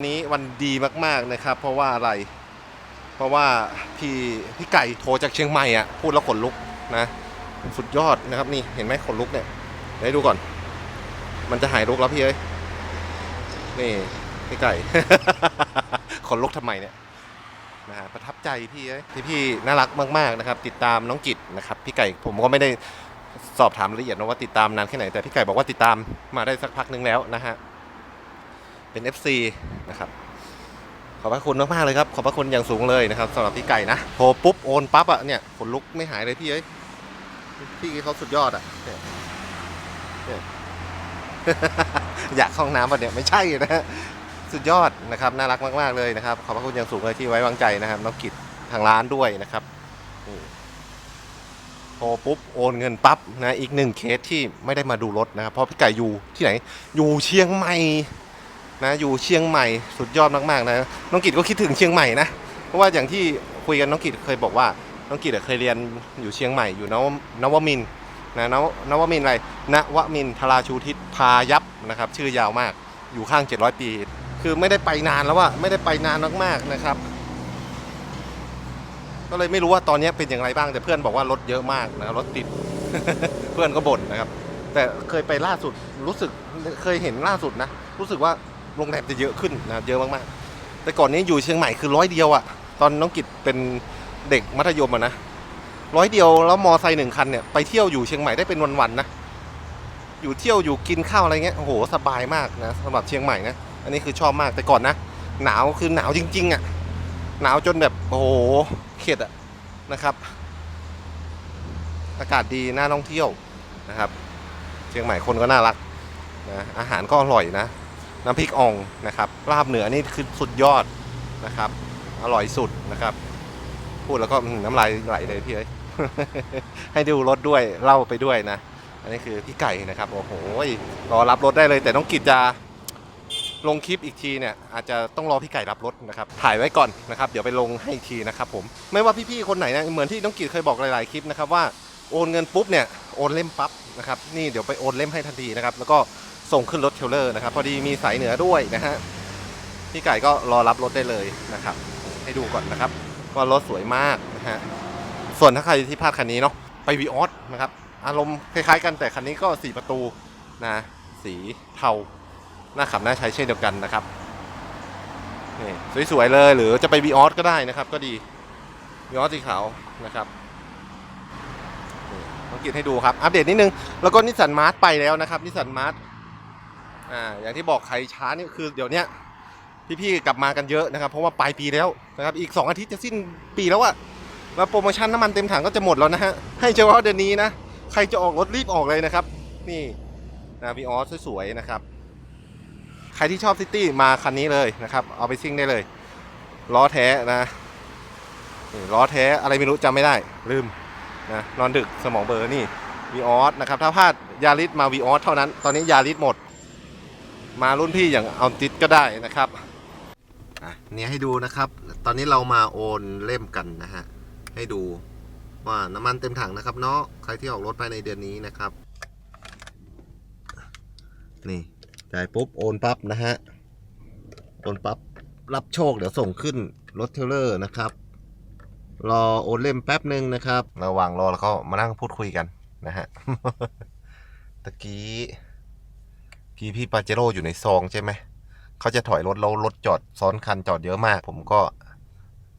วันนี้วันดีมากๆนะครับ เพราะว่าอะไร เพราะว่าพี่พี่ไก่โทรจากเชียงใหม่อะพูดแล้วขนลุกนะสุดยอดนะครับนี่เห็นไหมขนลุกเนี่ยเดี๋ยวให้ดูก่อน มันจะหายลุกแล้วพี่เอ้ยนี่พี่ไก่ ขนลุกทำไมเนี่ยนะฮะประทับใจพี่เอ้ยที่พี่น่ารักมากๆนะครับ ติดตามน้องกิจนะครับพี่ไก่ผมก็ไม่ได้สอบถามรายละเอียดนะว่าติดตามนานแค่ไหนแต่พี่ไก่บอกว่าติดตามมาได้สักพักนึงแล้วนะฮะ เป็น FC นะครับขอบพระคุณมากๆเลยครับขอบพระคุณอย่างสูงเลยนะครับสำหรับพี่ไก่นะโทรปุ๊บโอนปั๊บอะเนี่ยขนลุกไม่หายเลยพี่เอ้ยพี่เขาสุดยอดอะเนี่ยเนี่ยอยากเข้าห้องน้ำปะเนี่ยไม่ใช่นะสุดยอดนะครับน่ารักมาก ๆ เลยนะครับ ขอบพระคุณอย่างสูงเลยที่ไว้วางใจนะครับน้องกิจทางร้านด้วยนะครับนี่โทรปุ๊บโอนเงินปั๊บนะอีกหนึ่งเคสที่ไม่ได้มาดูรถนะครับเพราะพี่ไก่อยู่ที่ไหนอยู่เชียงใหม่ นะอยู่เชียงใหม่สุดยอดมากๆนะน้องกิตก็คิดถึงเชียงใหม่นะเพราะว่าอย่างที่คุยกันน้องกิตเคยบอกว่าน้องกิตเคยเรียนอยู่เชียงใหม่อยู่นวนวมินนะนวนวมินอะไรนวมินทราชูทิศพายัพนะครับชื่อยาวมากอยู่ข้าง 700 ปี คือไม่ได้ไปนานแล้วอะไม่ได้ไปนานมากๆนะครับ ก็เลยไม่รู้ว่าตอนนี้เป็นอย่างไรบ้างแต่เพื่อนบอกว่ารถเยอะมากนะรถติดเพื่อนก็บ่นนะครับ แต่เคยไปล่าสุดรู้สึกเคยเห็นล่าสุดนะ รู้สึกว่า โรงแรมจะเยอะขึ้นนะครับเยอะมากๆ แต่ก่อนนี้อยู่เชียงใหม่คือร้อยเดียวอะตอนน้องกิจเป็นเด็กมัธยมอะนะร้อยเดียวแล้วมอไซค์หนึ่งคันเนี่ยไปเที่ยวอยู่เชียงใหม่ได้เป็นวันๆนะอยู่เที่ยวอยู่กินข้าวอะไรเงี้ยโอ้โหสบายมากนะสำหรับเชียงใหม่นะอันนี้คือชอบมากแต่ก่อนนะ หนาวคือหนาวจริง ๆอะหนาวจนแบบโอ้โหเข็ดอะนะครับ อากาศดีน่าท่องเที่ยวนะครับ เชียงใหม่คนก็น่ารักนะอาหารก็อร่อยนะ น้ำพริกอ่องนะครับลาบเหนือนี่คือสุดยอดนะครับ อร่อยสุดนะครับ พูดแล้วก็น้ำลายไหลเลยพี่เอ้ยให้ดูรถด้วยเล่าไปด้วยนะ อันนี้คือพี่ไก่นะครับโอ้โหรอรับรถได้เลย แต่น้องกิจจะลงคลิปอีกทีเนี่ยอาจจะต้องรอพี่ไก่รับรถนะครับถ่ายไว้ก่อนนะครับเดี๋ยวไปลงให้อีกทีนะครับผมไม่ว่าพี่ๆคนไหนนะเหมือนที่น้องกิจเคยบอกหลายๆคลิปนะครับว่าโอนเงินปุ๊บเนี่ยโอนเล่มปั๊บนะครับนี่เดี๋ยวไปโอนเล่มให้ทันทีนะครับแล้วก็ ส่งขึ้นรถเทลเลอร์นะครับ พอดีมีสายเหนือด้วยนะฮะพี่ไก่ก็รอรับรถได้เลยนะครับ ให้ดูก่อนนะครับว่ารถสวยมากนะฮะส่วนถ้าใครที่พลาดคันนี้เนาะไปวีออสนะครับ อารมณ์คล้ายๆกันแต่คันนี้ก็4ประตูนะสีเทาหน่าขับหน่าใช้เช่นเดียวกันนะครับนี่สวยๆเลยหรือจะไปวีออสก็ได้นะครับ ก็ดีวีออสสีขาวนะครับต้องกินให้ดูครับ อัปเดตนิดนึง แล้วก็นิสสันมาร์ทไปแล้วนะครับนิสสันมาร์ท อ่าอย่างที่บอกใครช้านี่คือเดี๋ยวเนี้ยพี่ๆกลับมากันเยอะนะครับ เพราะว่าปลายปีแล้วนะครับอีก 2 อาทิตย์จะสิ้นปีแล้วอะแล้วโปรโมชั่นน้ำมันเต็มถังก็จะหมดแล้วนะฮะให้เฉพาะเดือนนี้นะใครจะออกรถรีบออกเลยนะครับ นี่นะพี่ออสสวยๆนะครับ ใครที่ชอบซิตี้มาคันนี้เลยนะครับ เอาไปซิ่งได้เลยล้อแท้นะนี่ล้อแท้อะไรไม่รู้จำไม่ได้ลืมนะนอนดึกสมองเบลอร์นี่วีออสนะครับ ถ้าพลาดยาริสมาวีออสเท่านั้น ตอนนี้ยาริสหมด มารุ่นพี่อย่างเอาติดก็ได้นะครับเนี่ยให้ดูนะครับ ตอนนี้เรามาโอนเล่มกันนะฮะ ให้ดูว่าน้ำมันเต็มถังนะครับ เนาะ ใครที่ออกรถภายในเดือนนี้นะครับ นี่จ่ายปุ๊บโอนปั๊บนะฮะ โอนปั๊บรับโชคเดี๋ยวส่งขึ้นรถเทเลอร์นะครับ รอโอนเล่มแป๊บหนึ่งนะครับ ระหว่างรอแล้วก็มานั่งพูดคุยกันนะฮะ ตะกี้ กี้พี่ปาเจโร่อยู่ในซองใช่ไหม เขาจะถอยรถแล้วรถจอดซ้อนคันจอดเยอะมาก ผมก็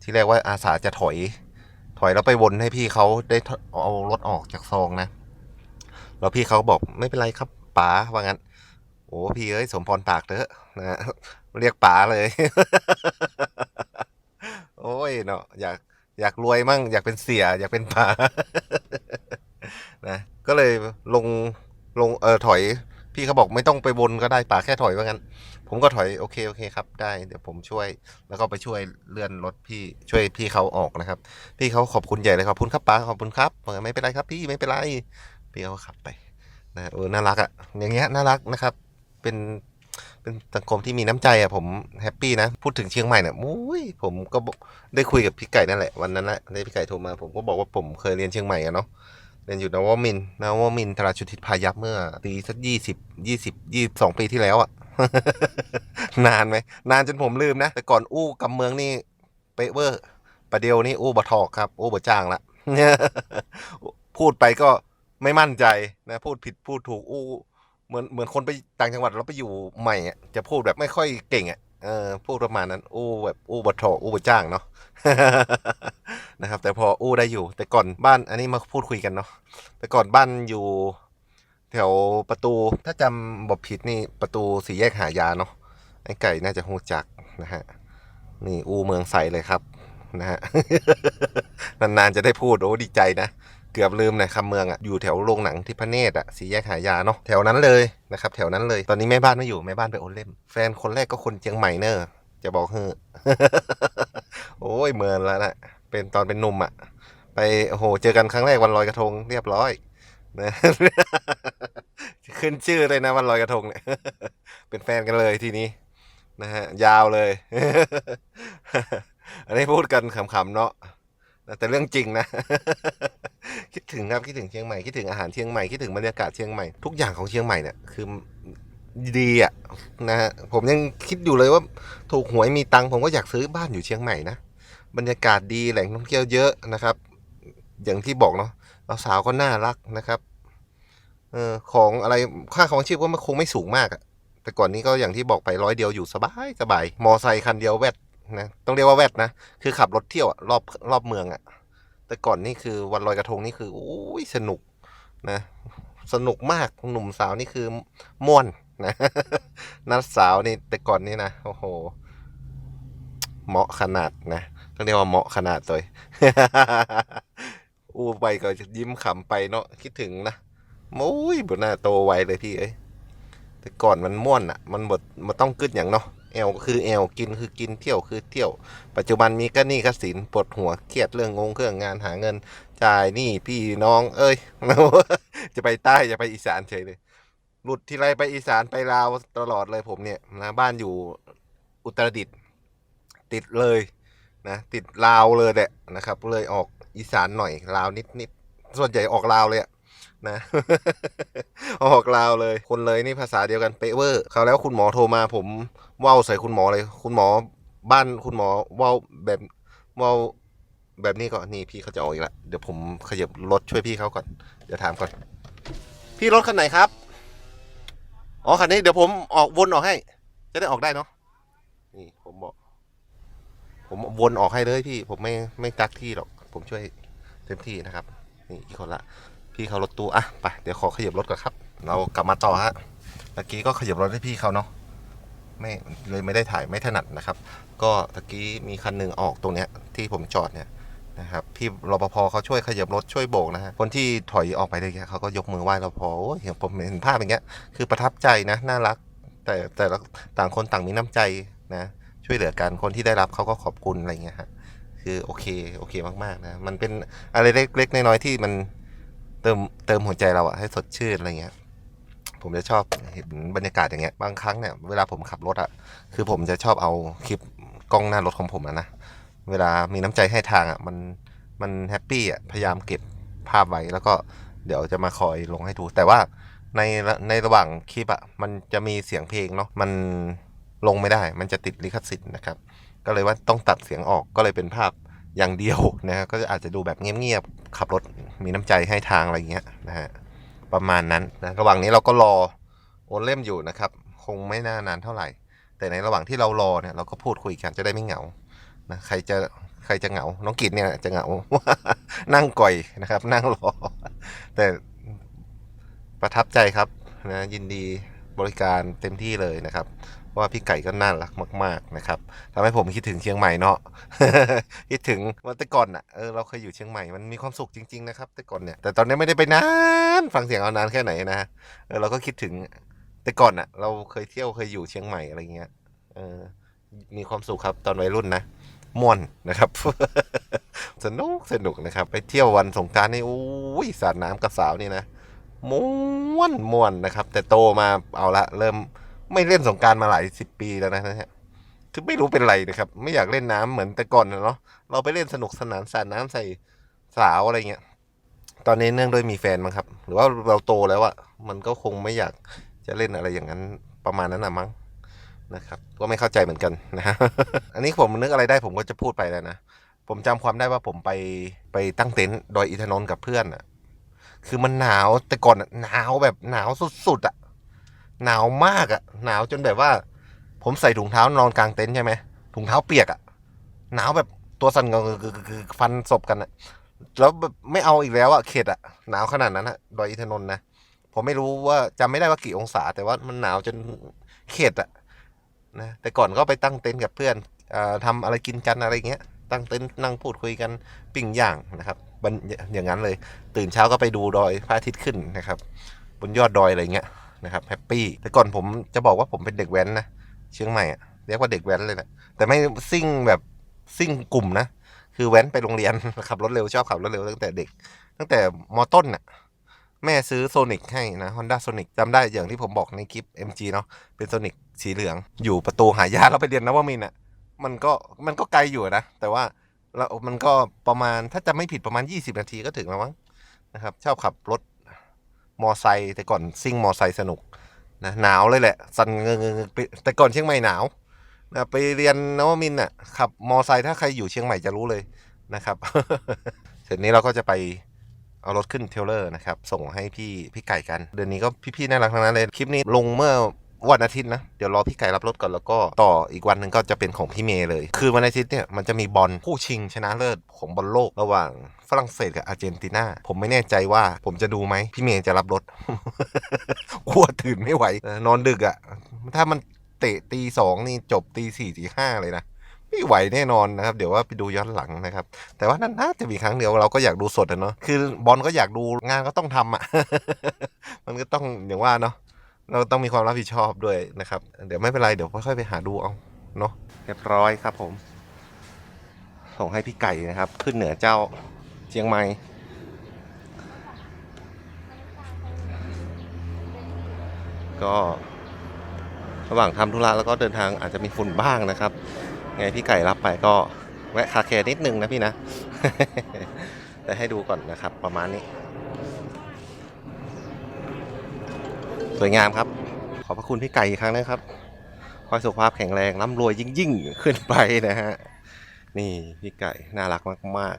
ที่แรกว่าอาสาจะถอย ถอยแล้วไปวนให้พี่เขาได้เอารถออกจากซองนะ แล้วพี่เขาบอกไม่เป็นไรครับป๋าว่างั้น โอ้พี่เอ้ยสมพรปากเถอะนะฮะเรียกป๋าเลย โอ้ยเนาะอยากอยากรวยมั่ง อยากเป็นเสีย อยากเป็นป๋านะก็เลยลงลงเออถอย พี่เขาบอกไม่ต้องไปวนก็ได้ป๋าแค่ถอยว่างั้น ผมก็ถอยโอเคโอเคครับได้เดี๋ยวผมช่วย แล้วก็ไปช่วยเลื่อนรถพี่ช่วยพี่เขาออกนะครับ พี่เขาขอบคุณใหญ่เลยขอบคุณครับป๋าขอบคุณครับบอกไม่เป็นไรครับ พี่ไม่เป็นไรพี่เขาขับไปนะเออน่ารักอะ่ะอย่างเงี้ยน่ารักนะครับ เป็นเป็นสังคมที่มีน้ำใจอะ่ะผมแฮปปี้นะ พูดถึงเชียงใหม่เนี่ยมุ้ยผมก็ได้คุยกับพี่ไก่นั่นแหละวันนั้นแหละได้พี่ไก่โทรมาผมก็บอกว่าผมเคยเรียนเชียงใหม่อะเนาะ เรียนอยู่นวมินนวมินทราชุทิศพายัพเมื่อปีสักยี่สิบยี่สิบยี่สองปีที่แล้วอะนานไหมนานจนผมลืมนะ แต่ก่อนอู้กำเมืองนี่เป๊ะเวอร์ประเดี๋ยวนี่อู้บะทอกครับอู้บะจ้างละพูดไปก็ไม่มั่นใจนะ พูดผิดพูดถูกอู้เหมือนเหมือนคนไปต่างจังหวัดแล้วไปอยู่ใหม่อะจะพูดแบบไม่ค่อยเก่งอะ เออพูดประมาณนั้น อู้แบบอู้บะทออู้บะจ้างเนาะนะครับ แต่พออู้ได้อยู่ แต่ก่อนบ้านอันนี้มาพูดคุยกันเนาะแต่ก่อนบ้านอยู่ แถวประตูถ้าจำบอผิดนี่ประตูสี่แยกหายาเนาะไอ้ไก่น่าจะหูจักนะฮะนี่อู้เมืองใสเลยครับนะฮะนานๆจะได้พูดโอ้ดีใจนะ กือบลืมเลยคำเมืองอะ่ะอยู่แถวโรงหนังที่พระเนตรอะ่ะสี่แยกหายาเนาะแถวนั้นเลยนะครับแถวนั้นเลยตอนนี้แม่บ้านไม่อยู่แม่บ้านไปโอนเล่ม แฟนคนแรกก็คนเชียงใหม่เนอะจะบอกเฮ้อโอ้ยเมินแล้วนะเป็นตอนเป็นหนุ่มอะ่ะ ไปโอ้โหเจอกันครั้งแรกวันลอยกระทงเรียบร้อยนะขึ้นชื่อเลยนะวันลอยกระทงเนี่ยเป็นแฟนกันเลยทีนี้นะฮะยาวเลย อันนี้พูดกันขำๆเนาะ แต่เรื่องจริงนะ คิดถึงครับคิดถึงเชียงใหม่คิดถึงอาหารเชียงใหม่คิดถึงบรรยากาศเชียงใหม่ทุกอย่างของเชียงใหม่เนี่ยคือดีอะนะฮะผมยังคิดอยู่เลยว่าถูกหวยมีตังผมก็อยากซื้อบ้านอยู่เชียงใหม่นะบรรยากาศดีแหล่งท่องเที่ยวเยอะนะครับ อย่างที่บอกเนาะสาวก็น่ารักนะครับเออของอะไรค่าของชีพก็มันคงไม่สูงมากอะแต่ก่อนนี้ก็อย่างที่บอกไปร้อยเดียวอยู่สบายสบายมอไซค์คันเดียวแวด นะต้องเรียกว่าแวดนะ คือขับรถเที่ยวรอบรอบเมืองอะแต่ก่อนนี่คือวันลอยกระทงนี่คือโอ้ยสนุกนะ สนุกมากหนุ่มสาวนี่คือม่วนนะนัดสาวนี่แต่ก่อนนี่นะโอ้โห เหมาะขนาดนะต้องเรียกว่าเหมาะขนาดเลยอู้ไปก็ยิ้มขำไปเนาะคิดถึงนะโอ้ยบนหน้าโตไวเลยพี่เอ้ยแต่ก่อนมันม่วนอะ่ะ มันบดมันต้องกึดอย่างเนาะ แอลก็คือแอลกินคือกินเที่ยวคือเที่ยว ปัจจุบันมีก็หนี่ก็สินปวดหัวเครียดเรื่องงงเครื่องงานหาเงินจ่ายหนี่พี่น้อง เอ้ย จะไปใต้จะไปอีสานเฉยเลยหลุดที่ไรไปอีสานไปลาวตลอดเลยผมเนี่ยนะบ้านอยู่อุตรดิตถ์ติดเลยนะติดลาวเลยแหละนะครับ เลยออกอีสานหน่อยลาวนิดนิดๆส่วนใหญ่ออกลาวเลยอะ นะ ออกลาวเลย คนเลยนี่ภาษาเดียวกันเป๊ะเวอร์คราวแล้วคุณหมอโทรมาผมว้าวใส่คุณหมอเลย คุณหมอบ้านคุณหมอว้าวแบบว้าวแบบนี้ก่อนนี่พี่เขาจะออกอีกละเดี๋ยวผมขยับรถช่วยพี่เขาก่อนเดี๋ยวถามก่อน พี่รถคันไหนครับ อ๋อคันนี้เดี๋ยวผมออกวนออกให้ จะได้ออกได้เนาะนี่ผมบอก ผมวนออกให้เลยพี่ ผมไม่ไม่กักที่หรอก ผมช่วยเต็มที่นะครับ นี่อีกคนละ พี่เขารถตู้อะไปเดี๋ยวขอขยับรถก่อนครับ เรากลับมาต่อฮะตะกี้ก็ขยับรถให้พี่เขาเนาะไม่เลยไม่ได้ถ่ายไม่ถนัดนะครับ ก็ตะกี้มีคันหนึ่งออกตรงเนี้ยที่ผมจอดเนี่ยนะครับพี่รปภเขาช่วยขยับรถช่วยโบกนะฮะคนที่ถอยออกไปเลยเนี่ยเขาก็ยกมือไหว้รปภโอ้ยเห็นผมเห็นภาพอย่างเงี้ยคือประทับใจนะน่ารัก แต่แต่ละต่างคนต่างมีน้ำใจนะช่วยเหลือกันคนที่ได้รับเขาก็ขอบคุณอะไรเงี้ยฮะคือโอเคโอเคมากๆนะมันเป็นอะไรเล็กๆน้อยๆที่มัน เติมเติมหัวใจเราอะให้สดชื่นอะไรเงี้ย ผมจะชอบเห็นบรรยากาศอย่างเงี้ยบางครั้งเนี่ยเวลาผมขับรถอะคือผมจะชอบเอาคลิปกล้องหน้ารถของผมอะนะเวลามีน้ำใจให้ทางอะมันมันแฮปปี้อะพยายามเก็บภาพไว้แล้วก็เดี๋ยวจะมาคอยลงให้ดู แต่ว่าในในระหว่างคลิปอะมันจะมีเสียงเพลงเนาะมันลงไม่ได้ มันจะติดลิขสิทธิ์นะครับ ก็เลยว่าต้องตัดเสียงออกก็เลยเป็นภาพ อย่างเดียวนะฮะก็อาจจะดูแบบเงียบๆขับรถมีน้ำใจให้ทางอะไรเงี้ยนะฮะประมาณนั้นนะระหว่างนี้เราก็รอโอนเล่มอยู่นะครับ คงไม่น่านานเท่าไหร่ แต่ในระหว่างที่เรารอเนี่ยเราก็พูดคุยกันจะได้ไม่เหงานะใครจะใครจะเหงา น้องกิจเนี่ยจะเหงา นั่งก่อยนะครับ นั่งรอ แต่ประทับใจครับนะยินดีบริการเต็มที่เลยนะครับ ว่าพี่ไก่ก็น่ารักมาก ๆนะครับทำให้ผมคิดถึงเชียงใหม่เนาะคิดถึงวันแต่ก่อนอะเออเราเคยอยู่เชียงใหม่มันมีความสุขจริงๆนะครับแต่ก่อนเนี่ยแต่ตอนนี้ไม่ได้ไปนานฟังเสียงเอานานแค่ไหนนะเออเราก็คิดถึงแต่ก่อนอะ เราเคยเที่ยวเคยอยู่เชียงใหม่อะไรเงี้ยเออมีความสุขครับตอนวัยรุ่นนะม่วนนะครับ สนุกสนุกนะครับ ไปเที่ยววันสงการนี่โอ้ยสาดน้ำกับสาวนี่นะม่วนม่วนนะครับ แต่โตมาเอาละเริ่ม ไม่เล่นสงการมาหลายสิบปีแล้วนะฮะคือไม่รู้เป็นไรนะครับ ไม่อยากเล่นน้ำเหมือนแต่ก่อนเนาะเราไปเล่นสนุกสนานสาดน้ำใส่สาวอะไรเงี้ยตอนนี้เนื่องด้วยมีแฟนมั้งครับ หรือว่าเราโตแล้วอะมันก็คงไม่อยากจะเล่นอะไรอย่างนั้นประมาณนั้นนะมั้งนะครับก็ไม่เข้าใจเหมือนกันนะฮะอันนี้ผมนึกอะไรได้ผมก็จะพูดไปแล้วนะผมจำความได้ว่าผมไปไปตั้งเต็นท์ดอยอินทนนท์กับเพื่อนอะคือมันหนาวแต่ก่อนหนาวแบบหนาวสุดๆอะ หนาวมากอะ หนาวจนแบบว่า ผมใส่ถุงเท้านอนกลางเต็นท์ใช่ไหมถุงเท้าเปียกอะ หนาวแบบตัวสั่นคือฟันศพกันอะแล้วแบบไม่เอาอีกแล้วอะเข็ดอะหนาวขนาดนั้นอะดอยอินทนนท์นะผมไม่รู้ว่าจำไม่ได้ว่ากี่องศา แต่ว่ามันหนาวจนเข็ดอะนะแต่ก่อนก็ไปตั้งเต็นท์กับเพื่อนอ่อทำอะไรกินกันอะไรเงี้ย ตั้งเต็นท์นั่งพูดคุยกันปิ้งย่างนะครับบันอย่างนั้นเลย ตื่นเช้าก็ไปดูดอยพระอาทิตย์ขึ้นนะครับ บนยอดดอยอะไรเงี้ย นะครับแฮปปี้แต่ก่อนผมจะบอกว่าผมเป็นเด็กแว้นนะเชียงใหม่อะเรียกว่าเด็กแว้นเลยนะแต่ไม่ซิ่งแบบซิ่งกลุ่มนะคือแว้นไปโรงเรียนขับรถเร็วชอบขับรถเร็วตั้งแต่เด็ก ตั้งแต่มอต้นน่ะแม่ซื้อโซนิกให้นะ Honda Sonic จำได้อย่างที่ผมบอกในคลิป MG เนาะเป็นโซนิกสีเหลือง อยู่ประตูหายาเราไปเรียนนวมินอะมันก็มันก็ไกลอยู่นะ แต่ว่าเรามันก็ประมาณถ้าจะไม่ผิดประมาณ 20 นาทีก็ถึงแล้วมั้งนะครับชอบขับรถ มอไซค์แต่ก่อนซิ่งมอไซค์สนุกนะหนาวเลยแหละ สันเงงๆไปแต่ก่อนเชียงใหม่หนาวนะไปเรียนนวมินอะขับมอไซค์ถ้าใครอยู่เชียงใหม่จะรู้เลยนะครับ เสร็จนี้เราก็จะไปเอารถขึ้นเทลเลอร์นะครับ ส่งให้พี่พี่ไก่กัน เดือนนี้ก็พี่ๆน่ารักทั้งนั้นเลย คลิปนี้ลงเมื่อ วันอาทิตย์นะ เดี๋ยวรอพี่ไก่รับรถก่อนแล้วก็ต่ออีกวันหนึ่งก็จะเป็นของพี่เมย์เลย คือวันอาทิตย์เนี่ยมันจะมีบอลคู่ชิงชนะเลิศของบอลโลกระหว่างฝรั่งเศสกับอาร์เจนตินาผมไม่แน่ใจว่าผมจะดูไหมพี่เมย์จะรับรถกลัวตื่นไม่ไหว นอนดึกอะ่ะ ถ้ามันเตะตีสองนี่จบตีสี่ตีห้าเลยนะไม่ไหวแน่นอนนะครับ เดี๋ยวว่าไปดูย้อนหลังนะครับ แต่ว่านั่นน่าจะมีครั้งเดียวเราก็อยากดูสดอะเนาะคือบอลก็อยากดูงานก็ต้องทำอะ มันก็ต้องอย่างว่าเนาะ เราต้องมีความรับผิดชอบด้วยนะครับ เดี๋ยวไม่เป็นไร เดี๋ยวค่อยๆไปหาดูเอาเนาะเรียบร้อยครับผม ส่งให้พี่ไก่นะครับ ขึ้นเหนือเจ้าเชียงใหม่ก็ระหว่างทำธุระแล้วก็เดินทางอาจจะมีฝุ่นบ้างนะครับ ไงพี่ไก่รับไปก็แวะคาแคร์นิดนึงนะพี่นะ แต่ให้ดูก่อนนะครับประมาณนี้ สวยงามครับ ขอบพระคุณพี่ไก่อีกครั้งนะครับขอให้สุขภาพแข็งแรงร่ำรวยยิ่งๆขึ้นไปนะฮะ นี่พี่ไก่น่ารักมาก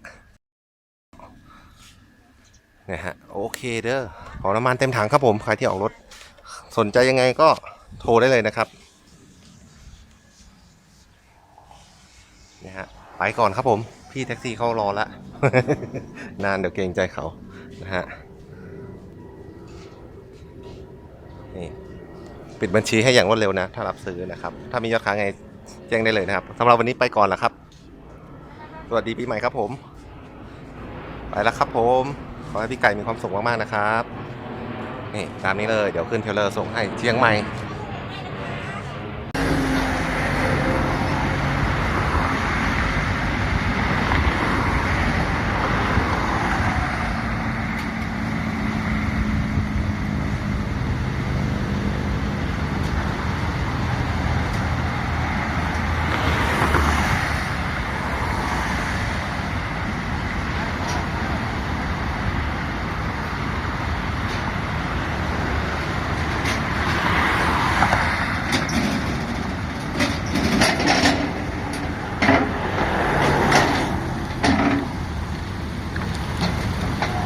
ๆนะฮะโอเคเด้อขอน้ำมันเต็มถังครับผมใครที่ออกรถ สนใจยังไงก็โทรได้เลยนะครับนะฮะไปก่อนครับผม พี่แท็กซี่เขารอละ นานเดี๋ยวเกรงใจเขานะฮะนี่ ปิดบัญชีให้อย่างรวดเร็วนะ ถ้ารับซื้อนะครับ ถ้ามียอดค้างไงแจ้งได้เลยนะครับสำหรับวันนี้ไปก่อนแล้วครับ สวัสดีปีใหม่ครับผม ไปแล้วครับผม ขอให้พี่ไก่มีความสุขมากๆนะครับ นี่ตามนี้เลย เดี๋ยวขึ้นเทเลอร์ส่งให้เชียงใหม่